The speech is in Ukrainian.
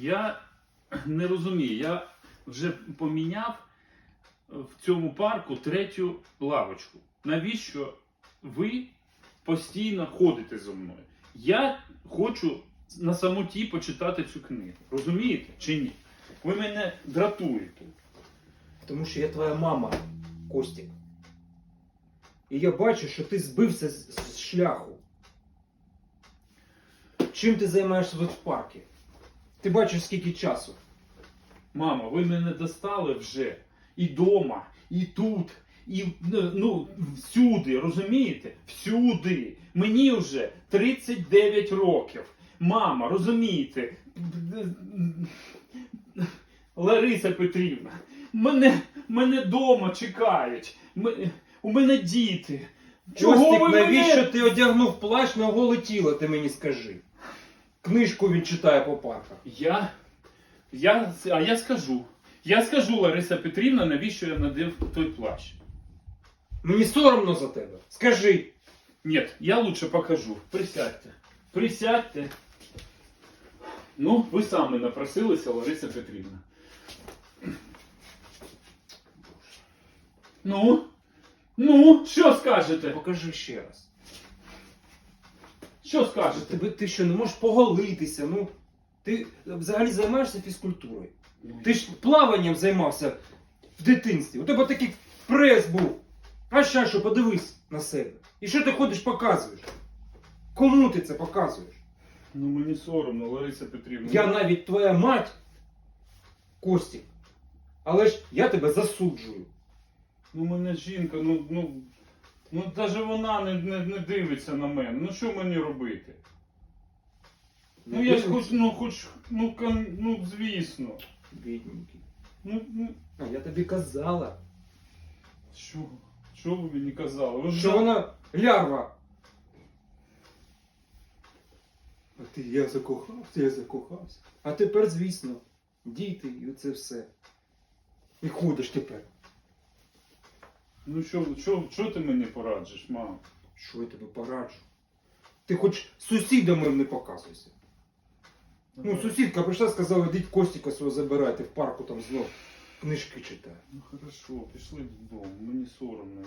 я не розумію. Я вже поміняв в цьому парку третю лавочку. Навіщо ви постійно ходите зі мною? Я хочу на самоті почитати цю книгу. Розумієте чи ні? Ви мене дратуєте. Тому що я твоя мама, Костік. І я бачу, що ти збився з, з шляху. Чим ти займаєшся тут в парку? Ти бачиш, скільки часу. Мама, ви мене достали вже і дома, і тут, і ну, всюди, розумієте? Всюди. Мені вже 39 років. Мама, розумієте? Лариса Петрівна, мене, мене дома чекають. М- у мене діти. Чого Костік, ви навіщо мене... ти одягнув плащ на голе тіло, ти мені скажи? Книжку він читає по парках. Я, я, а я скажу. Я скажу, Лариса Петрівна, навіщо я надив той плащ. Мені соромно за тебе. Скажи. Нет, я лучше покажу. Присядьте. Присядьте. Ну, ви самі напросилися, Лариса Петрівна. Ну? Ну, що скажете? Покажи ще раз. Що скажете? Тебе ти що, не можеш поголитися? Ну, ти взагалі займаєшся фізкультурою. Ти ж плаванням займався в дитинстві. У тебе такий прес був. А ще що, подивись на себе. І що ти ходиш, показуєш? Кому ти це показуєш? Ну мені соромно, Лариса Петрівна. Я навіть твоя мать, Костік. Але ж я тебе засуджую. Ну мене жінка, ну, ну, ну навіть вона не, не, не дивиться на мене. Ну що мені робити? Ну я ж хоч, ну хоч, ну, кон- ну звісно. Бідненький. Ну, ну, А я тобі казала, що? Що ви мені казали? Ви ж що вона лярва. А ти я закохався, я закохався. А тепер, звісно, діти і це все. І ходиш тепер. Ну що, що, що ти мені пораджиш, мам? Що я тобі пораджу? Ти хоч сусідам їм не показуйся. Ну, сусідка прийшла, сказала, йдіть Костіка свого забирайте в парку там знов книжки читає. Ну хорошо, пішли додому, мені соромно.